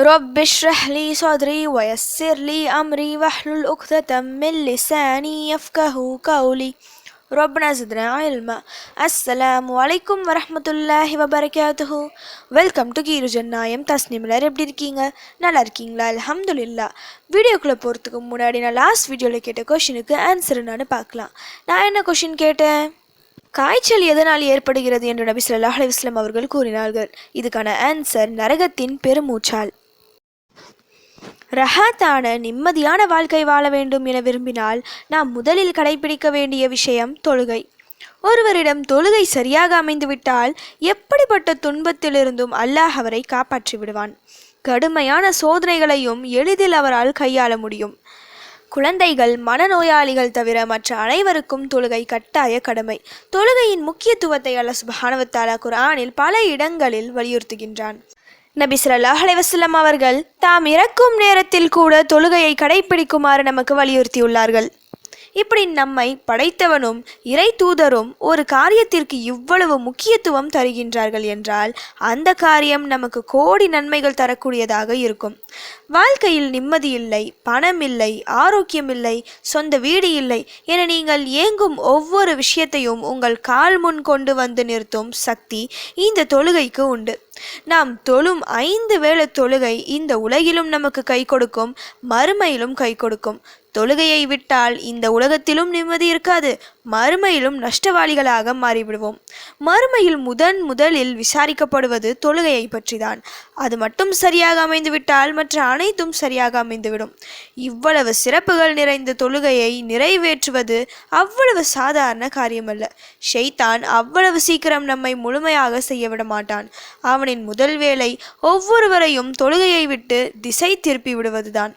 رب اشرح لي صدري ويسر لي أمري واحلل عقدة من لساني يفقه قولي ربنا زدنا علما السلام عليكم ورحمة الله وبركاته welcome to கீரு ஜன்னாயம் தஸ்னிமிலர் எப்படி இருக்கீங்க நல்லா இருக்கீங்களா அல்ஹம்துலில்லா வீடியோக்குள்ளே போகிறதுக்கு முன்னாடி நான் லாஸ்ட் வீடியோவில் கேட்ட கொஷினுக்கு ஆன்சர் என்னன்னு பார்க்கலாம் நான் என்ன கொஷின் கேட்டேன் காய்ச்சல் எதனால் ஏற்படுகிறது என்று நபி ஸல்லல்லாஹு அலைஹி வஸல்லம் அவர்கள் கூறினார்கள் இதுக்கான ஆன்சர் நரகத்தின் பெருமூச்சால் ரஹாத்தான நிம்மதியான வாழ்க்கை வாழ வேண்டும் என விரும்பினால் நாம் முதலில் கடைபிடிக்க வேண்டிய விஷயம் தொழுகை. ஒருவரிடம் தொழுகை சரியாக அமைந்துவிட்டால் எப்படிப்பட்ட துன்பத்திலிருந்தும் அல்லாஹ் அவரை காப்பாற்றி விடுவான். கடுமையான சோதனைகளையும் எளிதில் அவரால் கையாள முடியும். குழந்தைகள் மனநோயாளிகள் தவிர மற்ற அனைவருக்கும் தொழுகை கட்டாய கடமை. தொழுகையின் முக்கியத்துவத்தை அல்ல சுபானவத்தாலா குர்ஆனில் பல இடங்களில் வலியுறுத்துகின்றான். நபி ஸல்லல்லாஹு அலைஹி அவர்கள் தாம் இறக்கும் நேரத்தில் கூட தொழுகையை கடைப்பிடிக்குமாறு நமக்கு வலியுறுத்தியுள்ளார்கள். இப்படி நம்மை படைத்தவனும் இறை தூதரும் ஒரு காரியத்திற்கு இவ்வளவு முக்கியத்துவம் தருகின்றார்கள் என்றால் அந்த காரியம் நமக்கு கோடி நன்மைகள் தரக்கூடியதாக இருக்கும். வாழ்க்கையில் நிம்மதி இல்லை பணம் இல்லை ஆரோக்கியம் இல்லை சொந்த வீடு இல்லை என நீங்கள் ஏங்கும் ஒவ்வொரு விஷயத்தையும் உங்கள் கால் முன் கொண்டு வந்து நிறுத்தும் சக்தி இந்த தொழுகைக்கு உண்டு. நாம் தொழும் ஐந்து வேளை தொழுகை இந்த உலகிலும் நமக்கு கை கொடுக்கும் மறுமையிலும் கை கொடுக்கும். தொழுகையை விட்டால் இந்த உலகத்திலும் நிம்மதி இருக்காது. மறுமையிலும் நஷ்டவாளிகளாக மாறிவிடுவோம். மறுமையில் முதன் முதலில் விசாரிக்கப்படுவது தொழுகையை பற்றிதான். அது மட்டும் சரியாக அமைந்துவிட்டால் மற்ற அனைத்தும் சரியாக அமைந்துவிடும். இவ்வளவு சிறப்புகள் நிறைந்த தொழுகையை நிறைவேற்றுவது அவ்வளவு சாதாரண காரியமல்ல. ஷெய்தான் அவ்வளவு சீக்கிரம் நம்மை முழுமையாக செய்யவிட மாட்டான். அவனின் முதல் வேலை ஒவ்வொருவரையும் தொழுகையை விட்டு திசை திருப்பி விடுவதுதான்.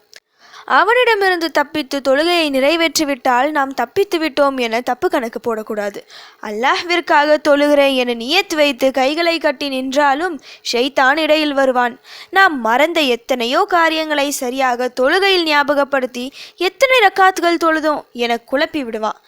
அவனிடமிருந்து தப்பித்து தொழுகையை நிறைவேற்றிவிட்டால் நாம் தப்பித்து விட்டோம் என தப்பு கணக்கு போடக்கூடாது. அல்லாஹ்விற்காக தொழுகிறேன் என நியத்து வைத்து கைகளை கட்டி நின்றாலும் ஷெய்தான் இடையில் வருவான். நாம் மறந்த எத்தனையோ காரியங்களை சரியாக தொழுகையில் ஞாபகப்படுத்தி எத்தனை ரக்காத்துகள் தொழுதோம் என குழப்பி விடுவான்.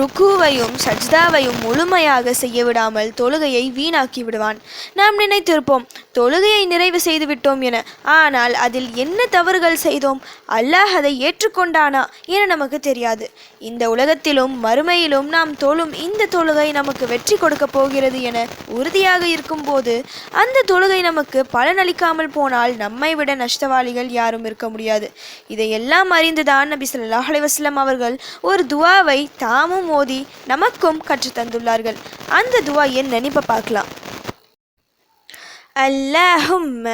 ருக்குவையும் சஜ்தாவையும் முழுமையாக செய்ய விடாமல் தொழுகையை வீணாக்கி விடுவான். நாம் நினைத்திருப்போம் தொழுகையை நிறைவு செய்து விட்டோம் என. ஆனால் அதில் என்ன தவறுகள் செய்தோம்? அல்லாஹ் அதை ஏற்றுக்கொண்டானா என நமக்கு தெரியாது. இந்த உலகத்திலும் மறுமையிலும் நாம் தொழும் இந்த தொழுகை நமக்கு வெற்றி கொடுக்க போகிறது என உறுதியாக இருக்கும்போது அந்த தொழுகை நமக்கு பலனளிக்காமல் போனால் நம்மை விட நஷ்டவாளிகள் யாரும் இருக்க முடியாது. இதையெல்லாம் அறிந்துதான் நபி ஸல்லல்லாஹு அலைஹி அவர்கள் ஒரு துவாவை தாமும் ஓதி நமக்கும் கற்றுத் தந்துள்ளார்கள் அந்த துவா என்னன்னு இப்போ பார்க்கலாம் اللهم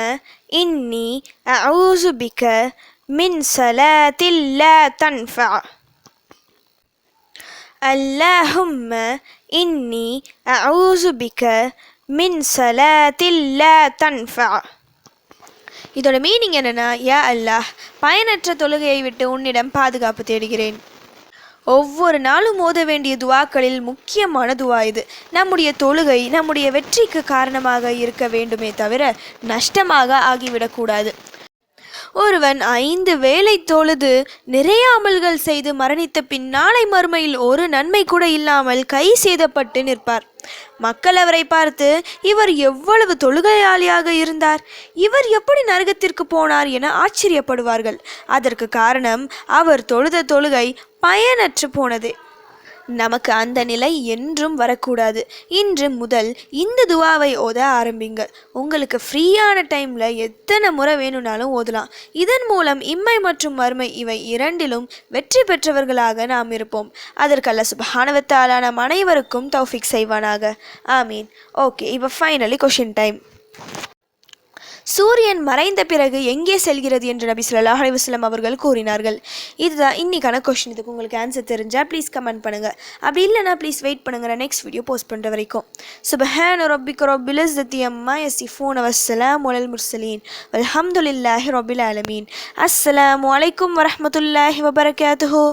إني أعوذ بك من صلاة لا تنفع اللهم إني أعوذ بك من صلاة لا تنفع இதோட மீனிங் என்னன்னா யா அல்லாஹ் பயனற்ற தொழுகையை விட்டு உன்னிடம் பாதுகாப்பு தேடுகிறேன் ஒவ்வொரு நாளும் ஓத வேண்டிய துவாக்களில் முக்கியமான துவா இது. நம்முடைய தொழுகை நம்முடைய வெற்றிக்கு காரணமாக இருக்க வேண்டுமே தவிர நஷ்டமாக ஆகிவிடக்கூடாது. ஒருவன் ஐந்து வேலை தொழுது நிறைய அமல்கள் செய்து மரணித்த பின் நாளை மறுமையில் ஒரு நன்மை கூட இல்லாமல் கை சேதப்பட்டு நிற்பார். மக்கள் அவரை பார்த்து இவர் எவ்வளவு தொழுகையாளியாக இருந்தார்? இவர் எப்படி நரகத்திற்கு போனார்? என ஆச்சரியப்படுவார்கள். அதற்கு காரணம் அவர் தொழுத தொழுகை பயனற்று போனது. நமக்கு அந்த நிலை என்றும் வரக்கூடாது. இன்று முதல் இந்த துவாவை ஓத ஆரம்பிங்க உங்களுக்கு ஃப்ரீயான டைமில் எத்தனை முறை வேணும்னாலும் ஓதலாம். இதன் மூலம் இம்மை மற்றும் மறுமை இவை இரண்டிலும் வெற்றி பெற்றவர்களாக நாம் இருப்போம். அதற்கல்ல சுபஹானவத்தாலா நம் அனைவருக்கும் தௌஃபிக் செய்வானாக. ஆமீன். ஓகே இப்போ ஃபைனலி கொஷின் டைம் சூரியன் மறைந்த பிறகு எங்கே செல்கிறது என்று நபி ஸல்லல்லாஹு அலைஹி அவர்கள் கூறினார்கள். இதுதான் இன்னைக்கான கொஷின் இதுக்கு உங்களுக்கு ஆன்சர் தெரிஞ்சால் ப்ளீஸ் கமெண்ட் பண்ணுங்கள் அப்படி இல்லைனா ப்ளீஸ் வெயிட் பண்ணுங்கள் நான் நெக்ஸ்ட் வீடியோ போஸ்ட் பண்ணுற வரைக்கும். சுபஹான ரொபிக் ரப்பில் இஸ்ஸத்தி அம்மா இஃபோன் அவசலாம் உலல் முர்சலீன் அல்ஹம்துலில்லாஹி ரொபில் ஆலமீன். அஸ்ஸலாமு அலைக்கும் வரமத்துல்லாஹி வபரகாத்துஹோ.